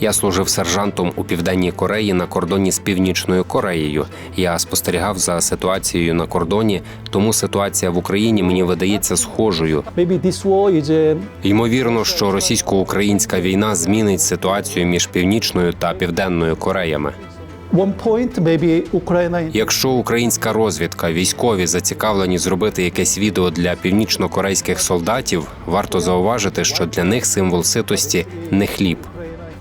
Я служив сержантом у південній Кореї на кордоні з Північною Кореєю. Я спостерігав за ситуацією на кордоні, тому ситуація в Україні мені видається схожою. Ймовірно, що російсько-українська війна змінить ситуацію між північною та південною Кореями. Якщо українська розвідка, військові зацікавлені зробити якесь відео для північно-корейських солдатів, варто зауважити, що для них символ ситості не хліб.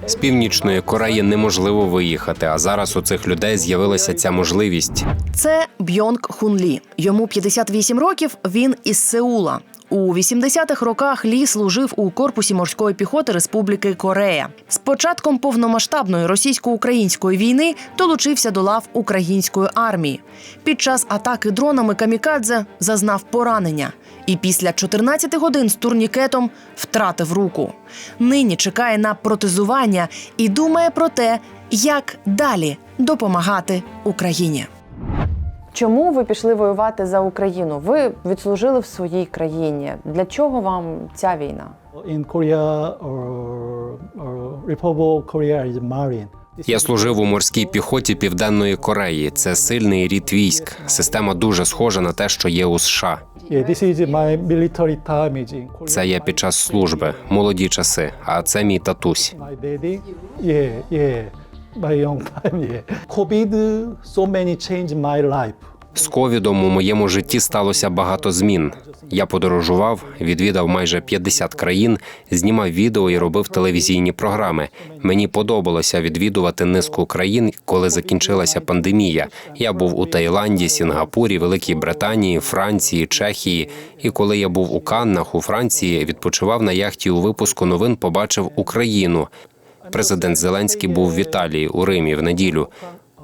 З північної Кореї неможливо виїхати, а зараз у цих людей з'явилася ця можливість. Це Бьонг Хунлі. Йому 58 років. Він із Сеула. У 80-х роках Лі служив у корпусі морської піхоти Республіки Корея. З початком повномасштабної російсько-української війни долучився до лав української армії. Під час атаки дронами камікадзе зазнав поранення і після 14 годин з турнікетом втратив руку. Нині чекає на протезування і думає про те, як далі допомагати Україні. Чому ви пішли воювати за Україну? Ви відслужили в своїй країні. Для чого вам ця війна? In Korea or, or Republic of Korea is Marine. Я служив у морській піхоті Південної Кореї. Це сильний рід військ. Система дуже схожа на те, що є у США. Це я під час служби, молоді часи. А це мій татусь. COVID so many changed my life. З ковідом у моєму житті сталося багато змін. Я подорожував, відвідав майже 50 країн, знімав відео і робив телевізійні програми. Мені подобалося відвідувати низку країн, коли закінчилася пандемія. Я був у Таїланді, Сінгапурі, Великій Британії, Франції, Чехії. І коли я був у Каннах у Франції, відпочивав на яхті у випуску новин, побачив Україну. Президент Зеленський був в Італії у Римі в неділю.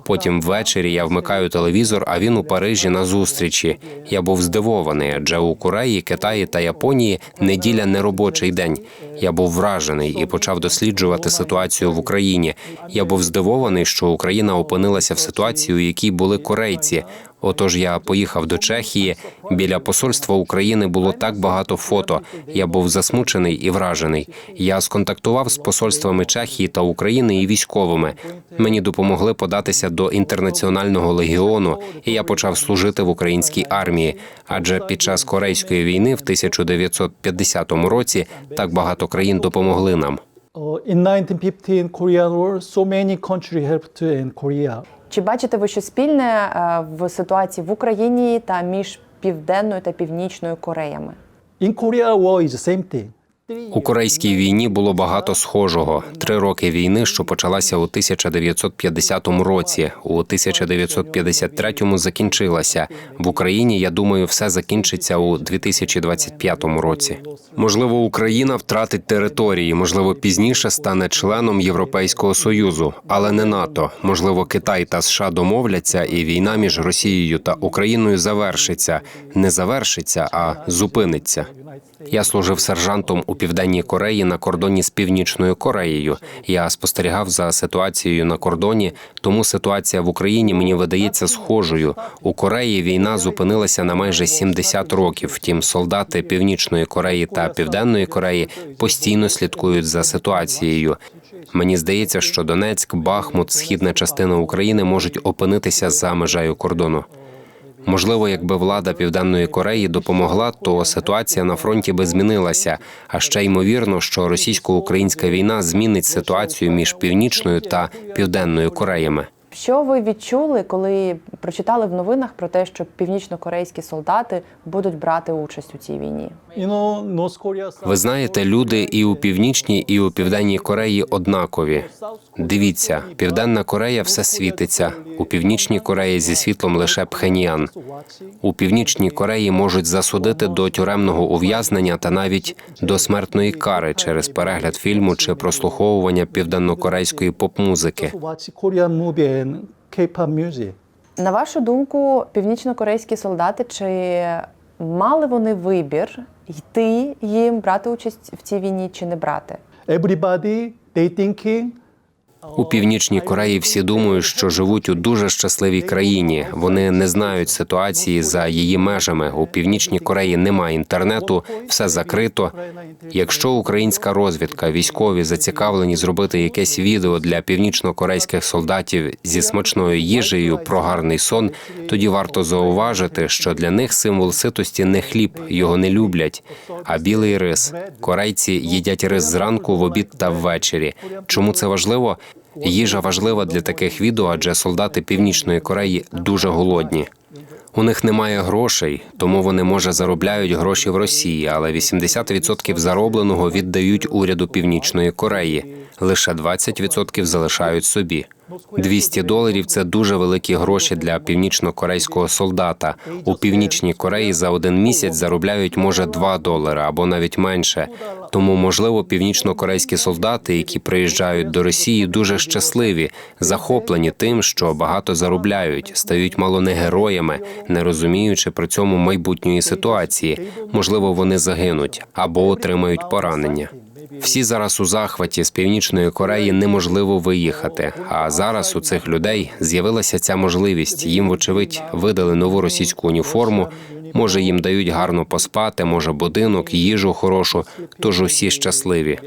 Потім ввечері я вмикаю телевізор, а він у Парижі на зустрічі. Я був здивований, адже у Кореї, Китаї та Японії неділя не робочий день. Я був вражений і почав досліджувати ситуацію в Україні. Я був здивований, що Україна опинилася в ситуації, у якій були корейці. Отож, я поїхав до Чехії. Біля посольства України було так багато фото. Я був засмучений і вражений. Я сконтактував з посольствами Чехії та України і військовими. Мені допомогли податися до інтернаціонального легіону, і я почав служити в українській армії. Адже під час корейської війни в 1950 році так багато країн допомогли нам. Uh, in 1915 Korean War, so many countries helped in Korea. Чи бачите ви щось спільне е, в ситуації в Україні та між Південною та Північною Кореями? In Korea war is the same thing. У корейській війні було багато схожого. Три роки війни, що почалася у 1950 році, у 1953 закінчилася. В Україні я думаю, все закінчиться у 2025 році. Можливо, Україна втратить території, можливо, пізніше стане членом Європейського союзу, але не НАТО. Можливо, Китай та США домовляться, і війна між Росією та Україною завершиться. Не завершиться, а зупиниться. Я служив сержантом у південній Кореї на кордоні з північною Кореєю. Я спостерігав за ситуацією на кордоні, тому ситуація в Україні мені видається схожою. У Кореї війна зупинилася на майже 70 років. Втім, солдати Північної Кореї та Південної Кореї постійно слідкують за ситуацією. Мені здається, що Донецьк, Бахмут, східна частина України можуть опинитися за межею кордону. Можливо, якби влада Південної Кореї допомогла, то ситуація на фронті би змінилася. А ще ймовірно, що російсько-українська війна змінить ситуацію між північною та південною Кореями. Що ви відчули, коли прочитали в новинах про те, що північно-корейські солдати будуть брати участь у цій війні? Ви знаєте, люди і у північній, і у південній Кореї однакові. Дивіться, південна Корея все світиться. У північній Кореї зі світлом лише Пхеньян. У північній Кореї можуть засудити до тюремного ув'язнення та навіть до смертної кари через перегляд фільму чи прослуховування південнокорейської поп-музики. And K-pop music. На вашу думку, північно-корейські солдати чи мали вони вибір йти їм брати участь в цій війні чи не брати? Everybody they thinking У північній Кореї всі думають, що живуть у дуже щасливій країні. Вони не знають ситуації за її межами. У північній Кореї немає інтернету, все закрито. Якщо українська розвідка, військові зацікавлені зробити якесь відео для північно-корейських солдатів зі смачною їжею про гарний сон, тоді варто зауважити, що для них символ ситості не хліб, його не люблять, а білий рис. Корейці їдять рис зранку, в обід та ввечері. Чому це важливо? Їжа важлива для таких відео, адже солдати Північної Кореї дуже голодні. У них немає грошей, тому вони може заробляють гроші в Росії, але 80% заробленого віддають уряду Північної Кореї. Лише 20% залишають собі. 200 доларів це дуже великі гроші для північно-корейського солдата. У північній Кореї за один місяць заробляють може 2 долари або навіть менше. Тому, можливо, північно-корейські солдати, які приїжджають до Росії, дуже щасливі, захоплені тим, що багато заробляють, стають мало не героями, не розуміючи при цьому майбутньої ситуації. Можливо, вони загинуть або отримають поранення. Всі зараз у захваті з північної Кореї неможливо виїхати. А зараз у цих людей з'явилася ця можливість. Їм, вочевидь, видали нову російську уніформу. Може, їм дають гарно поспати, може, будинок, їжу хорошу. Тож усі щасливі.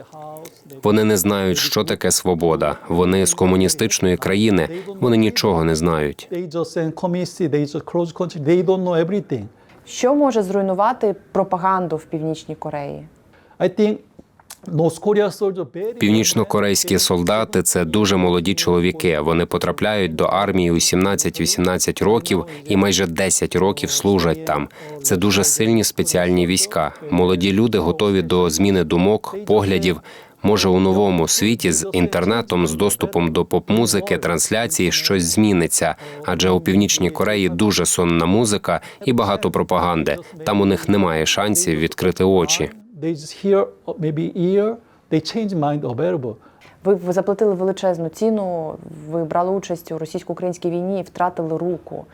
Вони не знають, що таке свобода. Вони з комуністичної країни. Вони нічого не знають. Що може зруйнувати пропаганду в Північній Кореї? Північно-корейські солдати це дуже молоді чоловіки. Вони потрапляють до армії у 17-18 років і майже 10 років служать там. Це дуже сильні спеціальні війська. Молоді люди готові до зміни думок, поглядів. Може, у новому світі з інтернетом, з доступом до поп-музики, трансляції щось зміниться. Адже у північній Кореї дуже сонна музика і багато пропаганди. Там у них немає шансів відкрити очі. They just hear uh, maybe ear, they change mind available. Ви, ви заплатили величезну ціну, ви брали участь у російсько-українській війні і втратили руку.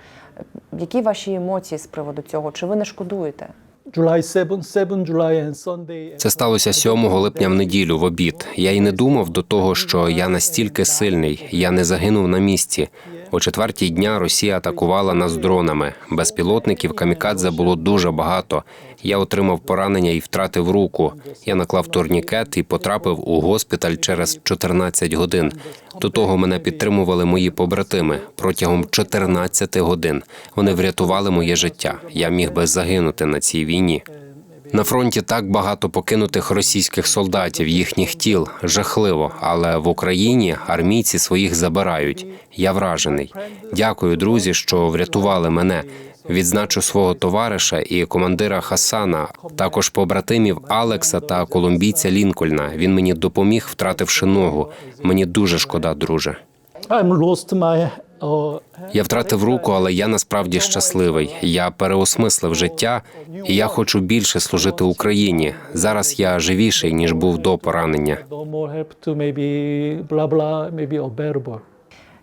Які ваші емоції з приводу цього? Чи ви не шкодуєте? July 7, 7 July and Це сталося 7 липня в неділю в обід. Я й не думав до того, що я настільки сильний. Я не загинув на місці. О четвертій дня Росія атакувала нас дронами. Безпілотників камікадзе було дуже багато. Я отримав поранення і втратив руку. Я наклав турнікет і потрапив у госпіталь через 14 годин. До того мене підтримували мої побратими протягом 14 годин. Вони врятували моє життя. Я міг би загинути на цій війні. На фронті так багато покинутих російських солдатів, їхніх тіл жахливо. Але в Україні армійці своїх забирають. Я вражений. Дякую, друзі, що врятували мене. Відзначу свого товариша і командира Хасана, також побратимів Алекса та колумбійця Лінкольна. Він мені допоміг, втративши ногу. Мені дуже шкода, друже. Я втратив руку, але я насправді щасливий. Я переосмислив життя, і я хочу більше служити Україні. Зараз я живіший ніж був до поранення.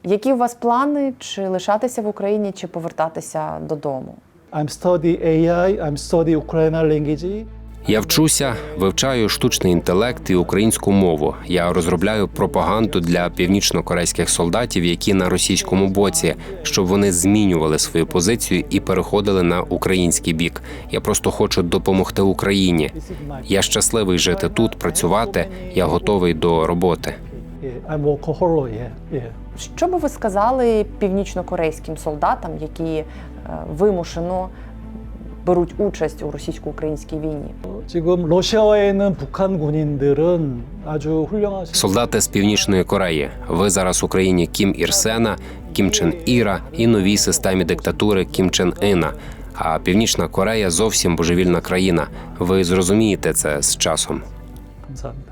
Які у вас плани? Чи лишатися в Україні, чи повертатися додому? I'm study AI, I'm study Ukrainian language. Я вчуся, вивчаю штучний інтелект і українську мову. Я розробляю пропаганду для північно-корейських солдатів, які на російському боці, щоб вони змінювали свою позицію і переходили на український бік. Я просто хочу допомогти Україні. Я щасливий жити тут, працювати. Я готовий до роботи. Що би ви сказали північно-корейським солдатам, які е, вимушено беруть участь у російсько-українській війні? 지금 러시아에 있는 북한 군인들은 아주 훌륭하신 Солдати з північної Кореї. Ви зараз в Україні Кім Ір Сена, Кім Чен Іра і новій системі диктатури Кім Чен Іна. А Північна Корея зовсім божевільна країна. Ви зрозумієте це з часом. 감사합니다.